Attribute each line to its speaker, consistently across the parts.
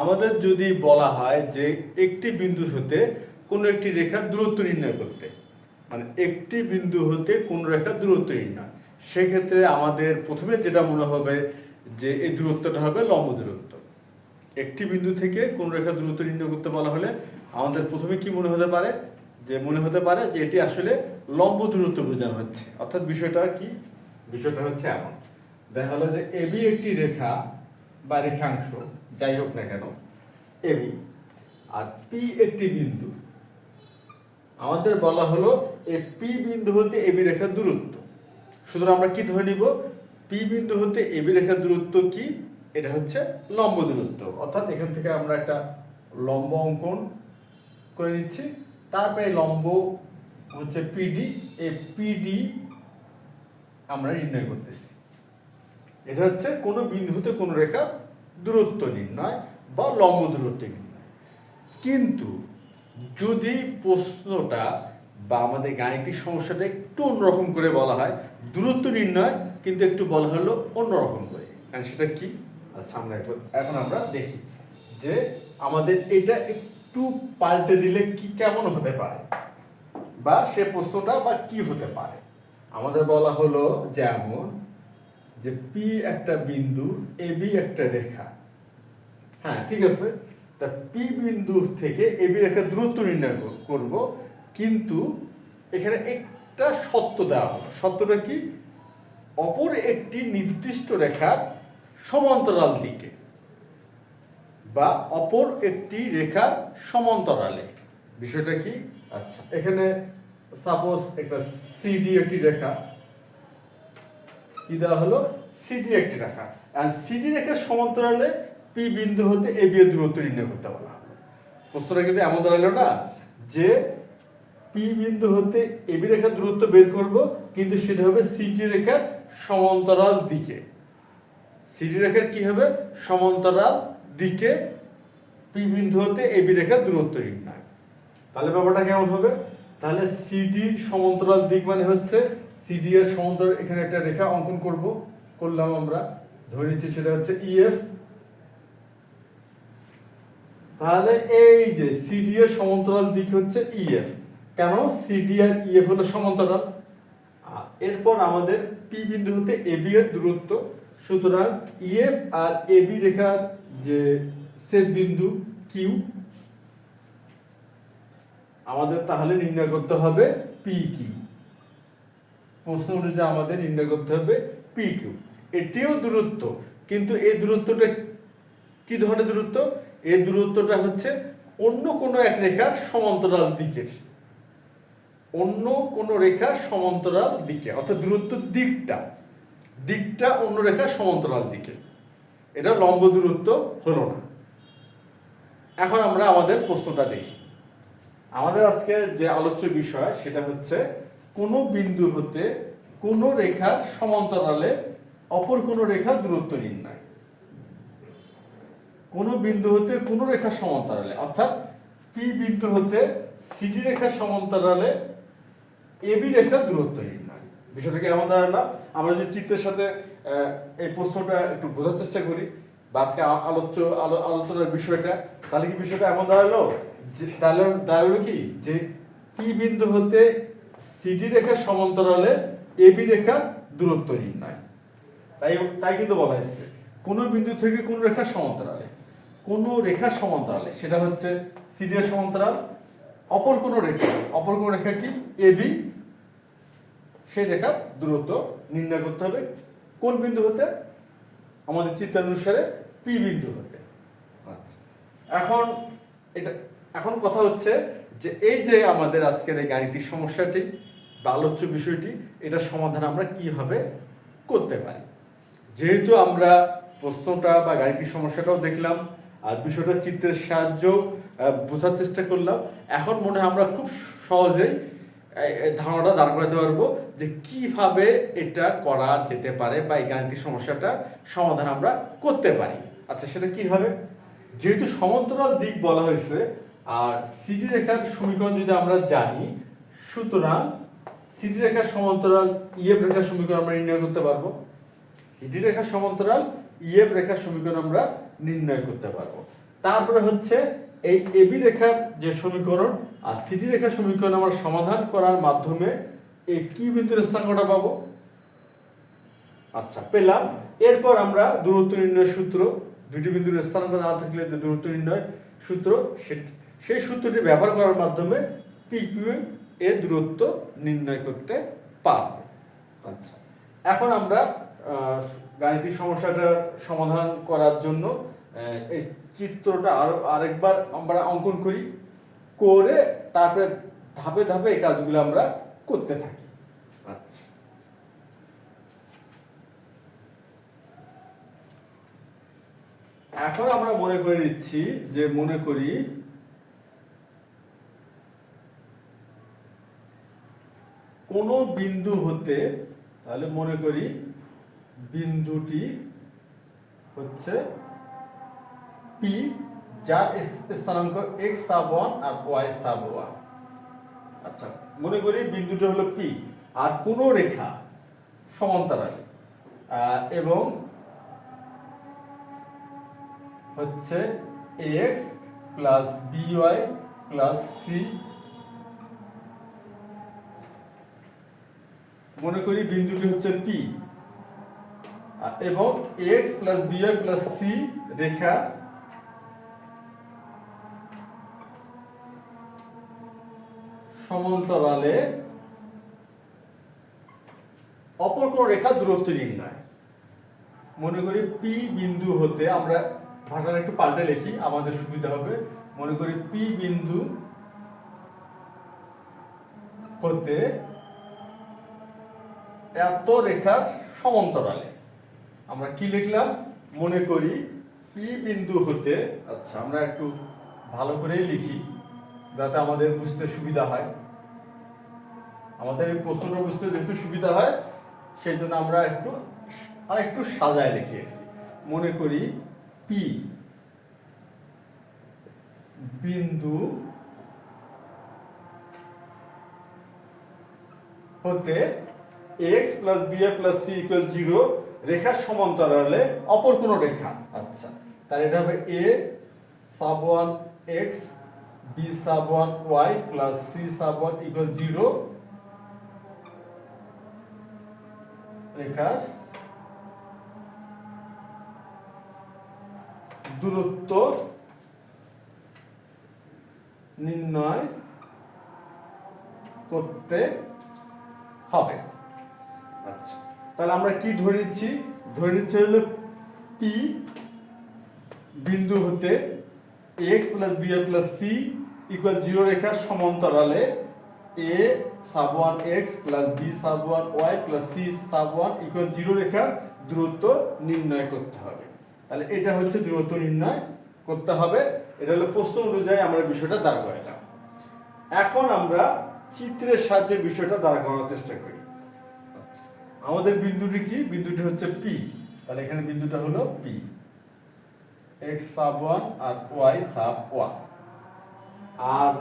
Speaker 1: আমাদের যদি বলা হয় যে একটি বিন্দু হতে কোনো একটি রেখার দূরত্ব নির্ণয় করতে মানে একটি বিন্দু হতে কোন রেখার দূরত্ব নির্ণয়, সেক্ষেত্রে আমাদের প্রথমে যেটা মনে হবে যে এই দূরত্বটা হবে লম্ব দূরত্ব। একটি বিন্দু থেকে কোন রেখার দূরত্ব নির্ণয় করতে বলা হলে আমাদের প্রথমে কি মনে হতে পারে? যে মনে হতে পারে যে এটি আসলে লম্ব দূরত্ব বোঝানো হচ্ছে। অর্থাৎ বিষয়টা কি? বিষয়টা হচ্ছে এমন। দেখা হলো যে এবি একটি রেখা বা রেখাংশ যাই হোক না কেন এবি আর পি একটি বিন্দু। আমাদের বলা হলো এই পি বিন্দু হতে এবি রেখার দূরত্ব। সুতরাং আমরা কি ধরে নিব? পি বিন্দু হতে এবি রেখার দূরত্ব কি? এটা হচ্ছে লম্ব দূরত্ব। অর্থাৎ এখান থেকে আমরা একটা লম্ব অঙ্কন করে নিচ্ছি। তারপরে লম্ব হচ্ছে পিডি এই পিডি আমরা নির্ণয় করতেছি। এটা হচ্ছে কোনো বিন্দু হতে কোনো রেখা দূরত্ব নির্ণয় বা লম্ব দূরত্ব নির্ণয়। কিন্তু যদি প্রশ্নটা বা আমাদের গাণিতিক সমস্যাটা একটু অন্যরকম করে বলা হয়, দূরত্ব নির্ণয় কিন্তু একটু বলা হলো অন্যরকম করে। কারণ সেটা কি? আচ্ছা আমরা এখন আমরা দেখি যে আমাদের এটা একটু পাল্টে দিলে কি কেমন হতে পারে? বা সে প্রশ্নটা বা কি হতে পারে? আমাদের বলা হলো যেমন যে পি একটা বিন্দু এ বি একটা রেখা। হ্যাঁ ঠিক আছে? তা পি বিন্দু থেকে এ বি রেখা দূরত্ব নির্ণয় কর- করব, কিন্তু এখানে একটা সত্য দেওয়া হলো। সত্যটা কি? অপর একটি নির্দিষ্ট রেখার সমান্তরাল দিকে বা অপর একটি রেখার সমান্তরালে। বিষয়টা কি? আচ্ছা এখানে সাপোজ একটা সিডি একটি রেখা। কি দেওয়া হলো? সিডি একটি রেখা। আর সিডি রেখার সমান্তরালে পি বিন্দু হতে এ বি এর দূরত্ব নির্ণয় করতে বলা হলো প্রশ্নটা কিন্তু এমন দাঁড়াল না যে পি বিন্দু হতে এ বি রেখার দূরত্ব বের করব, কিন্তু সেটা হবে সিডি রেখার সমান্তরাল দিকে। সিডি রেখার কি হবে? সমান্তরাল দিকে পি বিন্দু হতে এ বি রেখার দূরত্ব নির্ণয়। তাহলে ব্যাপারটা কেমন হবে? তাহলে সিডির সমান্তরাল দিক মানে হচ্ছে সিডি এর সমান্তরাল এখানে একটা রেখা অঙ্কন করব, করলাম আমরা, ধরে নিচ্ছি সেটা হচ্ছে ইএফ তাহলে এই যে সিডি এর সমান্তরাল দিক হচ্ছে ইএফ কেন? সিডি আর ইএফ হলো সমান্তরাল। এরপর আমাদের পি বিন্দু হতে এবি এর দূরত্ব। সুতরাং ইএফ আর এবি রেখার যে ছেদ বিন্দু কিউ আমাদের তাহলে নির্ণয় করতে হবে পি কিউ প্রশ্ন অনুযায়ী আমাদের নির্ণয় করতে হবে পি কিউ এটিও দূরত্ব, কিন্তু এই দূরত্বটা কি ধরনের দূরত্ব? এই দূরত্বটা হচ্ছে অন্য কোনো এক রেখার সমান্তরাল দিকের অন্য কোনো রেখার সমান্তরাল দিকে, অর্থাৎ দূরত্ব দিকটা। দিকটা অন্য রেখার সমান্তরাল দিকে। এটা লম্ব দূরত্ব হলো না। এখন আমরা আমাদের প্রশ্নটা দেখি। আমাদের আজকে যে আলোচ্য বিষয়, সেটা হচ্ছে কোনো বিন্দু হতে কোনো রেখার সমান্তরালে অপর কোনো রেখার দূরত্ব নির্ণয়। কোনো বিন্দু হতে কোনো রেখার সমান্তরালে, অর্থাৎ পি বিন্দু হতে সিডি রেখার সমান্তরালে এবি রেখার দূরত্ব নির্ণয়। বিষয়টা কি দাঁড়ায় না? আমরা যদি চিত্রের সাথে এই প্রশ্নটা একটু বোঝার চেষ্টা করি, বা আজকে আলোচ্য, আলো- আলোচনার বিষয়টা, তাহলে কি বিষয়টা এমন দাঁড়াল? তাহলে দাঁড়াল কি? যে পি বিন্দু হতে সিডি রেখার সমান্তরালে এবি রেখার দূরত্ব নির্ণয়। তাই তাই কিন্তু বলা হয়েছে, কোনো বিন্দু থেকে কোন রেখার সমান্তরালে, কোন রেখার সমান্তরালে, সেটা হচ্ছে সিডি এর সমান্তরাল, অপর কোন রেখা, অপর কোন রেখা কি? এবি সেই রেখার দূরত্ব নির্ণয় করতে হবে। কোন বিন্দু হতে? আমাদের চিত্রানুসারে পি বিন্দু হতে। আচ্ছা। এখন এটা এখন কথা হচ্ছে যে এই যে আমাদের আজকের এই গাণিতিক সমস্যাটি বা আলোচ্য বিষয়টি, এটার সমাধান আমরা কীভাবে করতে পারি? যেহেতু আমরা প্রশ্নটা বা গাণিতিক সমস্যাটাও দেখলাম, আর বিষয়টা চিত্রের সাহায্য বোঝার চেষ্টা করলাম, এখন মনে হয় আমরা খুব সহজেই ধারণাটা দাঁড় করাতে পারব যে কীভাবে এটা করা যেতে পারে বা এই গাণিতিক সমস্যাটা সমাধান আমরা করতে পারি। আচ্ছা সেটা কি হবে যেহেতু সমান্তরাল দিক বলা হয়েছে আর সিডি রেখার সমীকরণ যদি আমরা জানি, সুতরাং সিডি রেখার সমান্তরাল ইএফ রেখার সমীকরণ আমরা নির্ণয় করতে পারব। সিডি রেখার সমান্তরাল ইএফ রেখার সমীকরণ আমরা নির্ণয় করতে পারব। তারপরে হচ্ছে এই এবি রেখার যে সমীকরণ, আর সিডি রেখার সমীকরণ আমরা সমাধান করার মাধ্যমে এই কি বিন্দুর স্থানাঙ্কটা পাবো? আচ্ছা পেলাম। এরপর আমরা দূরত্ব নির্ণয় সূত্র দুটি বিন্দুর স্থানাঙ্ক জানা থাকলে দূরত্ব নির্ণয় সূত্র সে- সেই সূত্রটি ব্যবহার করার মাধ্যমে পি কিউ এর দূরত্ব নির্ণয় করতে পারব। আচ্ছা এখন আমরা গাণিতিক সমস্যাটার সমাধান করার জন্য এই চিত্রটা আরও আরেকবার আমরা অঙ্কন করি, করে তারপরে ধাপে ধাপে এই কাজগুলো আমরা করতে থাকি। আচ্ছা। এখন আমরা মনে করে নিচ্ছি যে, মনে করি কোন বিন্দু হতে, তাহলে মনে করি বিন্দুটি হচ্ছে পি যার স্থানাঙ্ক x সাব ওয়ান আর ওয়াই সাব ওয়ান আচ্ছা মনে করি বিন্দুটা হলো পি আর কোন রেখা সমান্তরালে। এবং হচ্ছে x plus B Y plus C মনে করি বিন্দুটি হচ্ছে পি এবং x plus B Y plus C রেখা সমান্তরালে অপর কোন রেখা দূরত্ব নির্ণয়। মনে করি পি বিন্দু হতে আমরা ভাষাটা একটু পাল্টে লিখি, আমাদের সুবিধা হবে। মনে করি পি বিন্দু হতে এত রেখার সমান্তরালে। আমরা কি লিখলাম? মনে করি পি বিন্দু হতে আচ্ছা আমরা একটু ভালো করেই লিখি, যাতে আমাদের বুঝতে সুবিধা হয়। আমাদের এই প্রশ্নটা বুঝতে যেহেতু সুবিধা হয়, সেই জন্য আমরা একটু আর একটু সাজায় লিখি আর মনে করি পি বিন্দু হতে x plus B A plus C equal zero রেখার সমান্তরালে অপর কোন রেখা। আচ্ছা তাহলে এটা হবে A sub x B sub Y plus C sub one zero রেখার দূরত্ব নির্ণয় করতে হবে। তাহলে আমরা কি ধরে নিচ্ছি? ধরে নিচ্ছি হলো পি বিন্দু হতে x plus B A plus C equal zero রেখার সমান্তরালে A sub one x plus B sub one Y plus C sub one equal zero রেখার দূরত্ব নির্ণয় করতে হবে। তাহলে এটা হচ্ছে দূরত্ব নির্ণয় করতে হবে। এটা হলো প্রশ্ন অনুযায়ী আমরা বিষয়টা দাঁড় করাইলাম। এখন আমরা চিত্রের সাহায্যে বিষয়টা দাঁড় করানোর চেষ্টা করি। আমাদের বিন্দুটি কি? বিন্দুটি হচ্ছে পি তাহলে এখানে বিন্দুটা হলো পি এক্স সাব ওয়ান আর ওয়াই সাব ওয়ান আর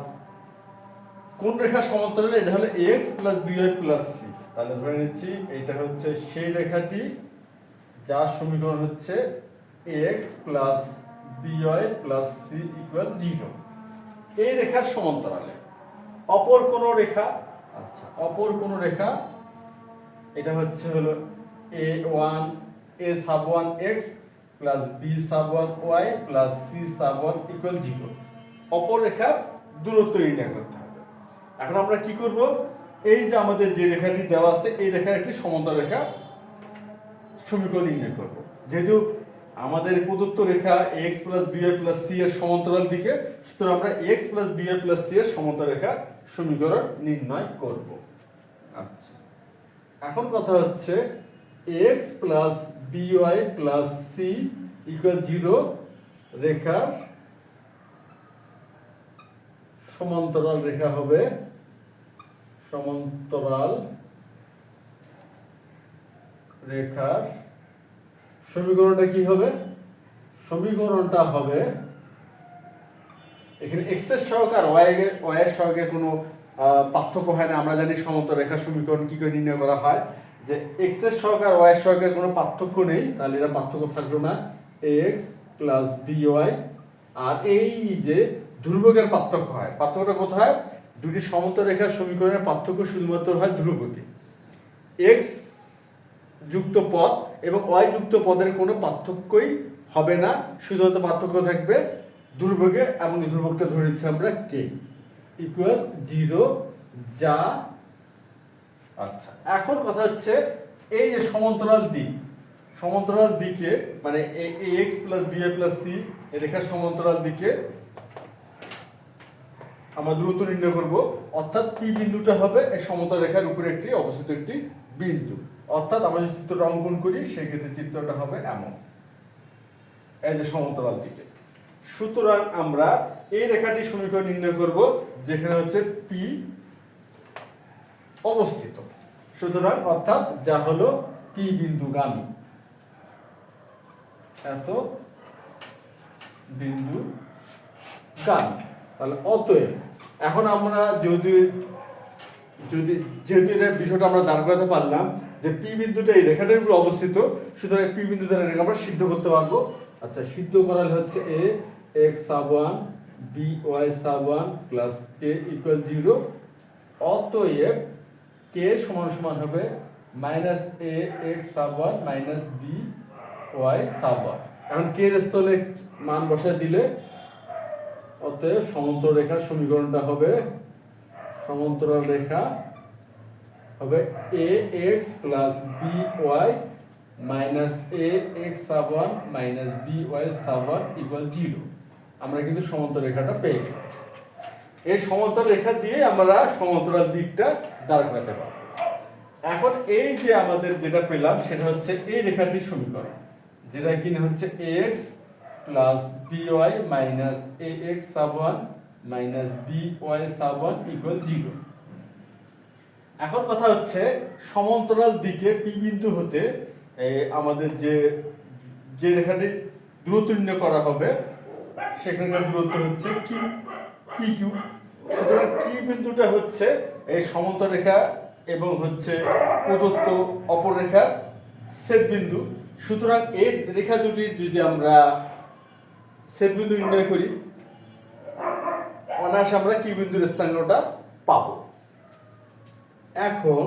Speaker 1: কোন রেখা সমান্তরালে এটা হলো x plus B Y plus C তাহলে ধরে নিচ্ছি এটা হচ্ছে সেই রেখাটি যার সমীকরণ হচ্ছে x plus B Y plus C equal zero এই রেখার সমান্তরালে। অপর কোন রেখা আচ্ছা অপর কোন রেখা এটা হচ্ছে হলো A one A sub one x plus B sub one Y plus C sub one equal zero অপর রেখার দূরত্ব নির্ণয় করতে হবে। এখন আমরা কি করব? এই যে আমাদের যে রেখাটি দেওয়া আছে, এই রেখার একটি সমান্তর রেখা সমীকরণ নির্ণয় করব। যেহেতু আমাদের প্রদত্ত রেখা x plus B Y plus C এর সমান্তরাল দিকে, সুতরাং আমরা x plus B Y plus C এর সমান্তর রেখা সমীকরণ নির্ণয় করব। আচ্ছা। এখন কথা হচ্ছে x plus B Y plus C equal zero রেখার সমান্তরাল রেখা হবে সমান্তরাল রেখার সমীকরণটা কি হবে? সমীকরণটা হবে এখানে এক্সের সহগ আর ওয়াই এর ওয়াই এর সহগের কোনো পার্থক্য হয় না। আমরা জানি সমান্তর রেখার সমীকরণ কি করে নির্ণয় করা হয়? যে এক্সের সহগ আর ওয়াই এর সহগের কোনো পার্থক্য নেই, তাহলে এটা পার্থক্য থাকল না। এক্স প্লাস বি ওয়াই আর এই যে ধ্রুবকের পার্থক্য হয়, পার্থক্যটা কোথায়? দুটি সমতল রেখার সমীকরণের পার্থক্য শুধুমাত্র হয় ধ্রুবকে। এক্স যুক্ত পদ এবং ওয়াই যুক্ত পদের কোনো পার্থক্যই হবে না। শুধুমাত্র পার্থক্য থাকবে ধ্রুবকে এবং ধ্রুবকটা ধরে নিচ্ছি আমরা কে ইকুয়াল জিরো যা আচ্ছা। এখন কথা হচ্ছে এই যে সমান্তরাল দিক সমান্তরাল দিকে মানে A x plus B A plus C রেখার সমান্তরাল দিকে আমরা দ্রুত নির্ণয় করব। অর্থাৎ পি বিন্দুটা হবে এই সমতল রেখার উপরে একটি অবস্থিত একটি বিন্দু। অর্থাৎ আমরা যদি চিত্রটা অঙ্কন করি সেক্ষেত্রে চিত্রটা হবে এমন। এই যে সমান্তরাল দিকে। সুতরাং আমরা এই রেখাটি সমীকরণ নির্ণয় করব, যেখানে হচ্ছে পি অবস্থিত। সুতরাং অর্থাৎ যা হলো পি বিন্দু বিন্দুগামী। এত বিন্দু গামী তাহলে অতএব, এখন আমরা যদি যদি, যেহেতু এটা বিষয়টা আমরা দাঁড় করাতে পারলাম যে পি বিন্দুটা এই রেখাটার উপর অবস্থিত, সুতরাং পি বিন্দু দ্বারা রেখা আমরা সিদ্ধ করতে পারব। আচ্ছা সিদ্ধ করালে হচ্ছে A x sub one B Y sub one plus K equal zero অতএব কে সমান সমান হবে minus A x sub one minus B Y sub one এখন কে স্থলে মান বসায় দিলে, অতএব সমান্তর রেখার সমীকরণটা হবে, সমান্তরাল রেখা হবে A x plus B Y minus A x sub one minus B Y sub one equal zero আমরা কিন্তু সমান্তর রেখাটা পেয়ে গেলাম। এই সমান্তর রেখা দিয়ে আমরা সমান্তরাল দিকটা দাঁড় করাতে পারব। এখন এই যে আমাদের যেটা পেলাম, সেটা হচ্ছে এই রেখাটির সমীকরণ, যেটা কিনা হচ্ছে x plus B Y minus A x sub one minus B Y sub one equal zero এখন কথা হচ্ছে, সমান্তরাল দিকে পি বিন্দু হতে আমাদের যে যে রেখাটির দূরত্ব নির্ণয় করা হবে সেখানকার দূরত্ব হচ্ছে কি পি কিউ সুতরাং কি বিন্দুটা হচ্ছে এই সমান্তর রেখা এবং হচ্ছে প্রদত্ত অপরেখার ছেদ বিন্দু। সুতরাং এই রেখা দুটির যদি আমরা ছেদ বিন্দু নির্ণয় করি, অনায়াসে আমরা কি বিন্দুর স্থানটা পাব। এখন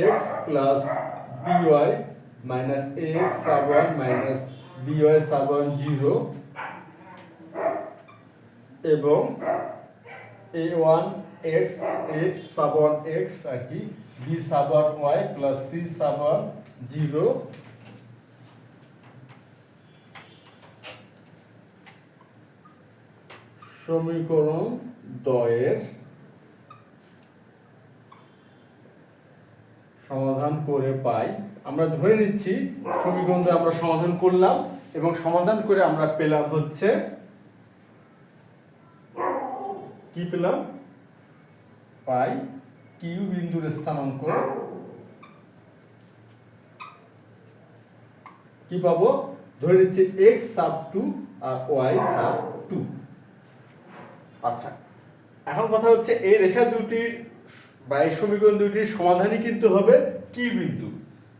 Speaker 1: x plus B Y minus x sub one minus B Y sub one zero এবং A one x A sub one x আর কি B sub one Y plus C sub one zero সমীকরণ দয়ের সমাধান করে পাই। আমরা ধরে নিচ্ছি, সমীকরণটা আমরা সমাধান করলাম এবং সমাধান করে আমরা পেলাম হচ্ছে, কি পেলাম? পাই কিউ বিন্দুর স্থানাঙ্ক। কি পাবো? ধরে নিচ্ছি এক্স সাব টু আর ওয়াই সাব টু আচ্ছা এখন কথা হচ্ছে এই রেখা দুটির বা এই সমীকরণ দুটির সমাধানই কিন্তু হবে কি বিন্দু।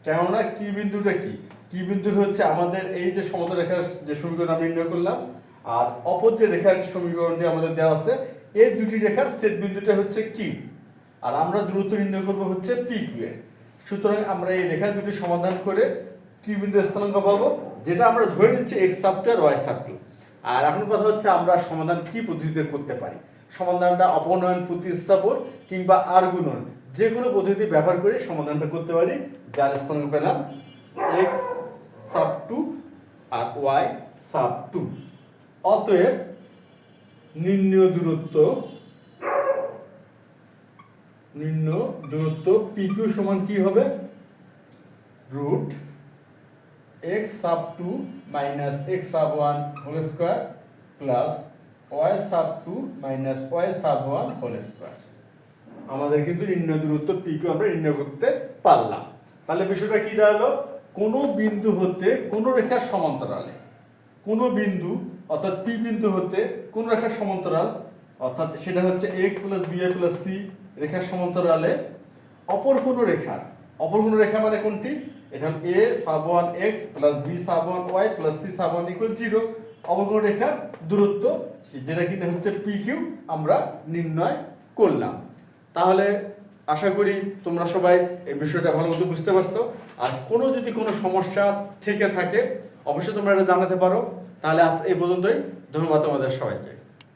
Speaker 1: কেননা কি বিন্দুটা কি? কি বিন্দু হচ্ছে আমাদের এই যে সমতল রেখার যে সমীকরণ আমি নির্ণয় করলাম, আর অপর যে রেখার সমীকরণটি আমাদের দেওয়া আছে, এই দুটি রেখার ছেদ বিন্দুটা হচ্ছে কি? আর আমরা দূরত্ব নির্ণয় করব হচ্ছে পি কিউ এর। সুতরাং আমরা এই রেখা দুটি সমাধান করে কি বিন্দু স্থানাঙ্ক পাবো, যেটা আমরা ধরে নিচ্ছি এক্স সাব টু আর ওয়াই সাব টু আর এখন কথা হচ্ছে আমরা সমাধান কি পদ্ধতিতে করতে পারি? সমাধানটা অপনয়ন প্রতিস্থাপন কিংবা আর গুণন যে কোনো পদ্ধতি ব্যবহার করে সমাধানটা করতে পারি, যার স্থানাঙ্ক পেলাম এক্স সাব টু আর ওয়াই সাব টু অতএব নির্ণয় দূরত্ব নির্ণয় দূরত্ব পি কিউ সমান কি হবে? Root x sub two minus x sub one whole square plus Y sub two minus Y sub one whole square আমাদের কিন্তু নির্ণয় দূরত্ব পি কিউ আমরা নির্ণয় করতে পারলাম। তাহলে বিষয়টা কি দাঁড়াল? কোনো বিন্দু হতে কোনো রেখার সমান্তরালে, কোনো বিন্দু অর্থাৎ পি বিন্দু হতে কোন রেখার সমান্তরাল, অর্থাৎ সেটা হচ্ছে x plus B plus C রেখার সমান্তরালে, অপর কোনো রেখার অপর কোনো রেখা মানে কোনটি? এটা হল A sub one x plus B sub one Y plus C sub one equal zero অবকলন রেখার দূরত্ব, যেটা কিনা হচ্ছে পি কিউ আমরা নির্ণয় করলাম। তাহলে আশা করি তোমরা সবাই এই বিষয়টা ভালো মতো বুঝতে পারছ। আর কোনো যদি কোনো সমস্যা থেকে থাকে, অবশ্যই তোমরা এটা জানাতে পারো। তাহলে আজ এই পর্যন্তই। ধন্যবাদ তোমাদের সবাইকে।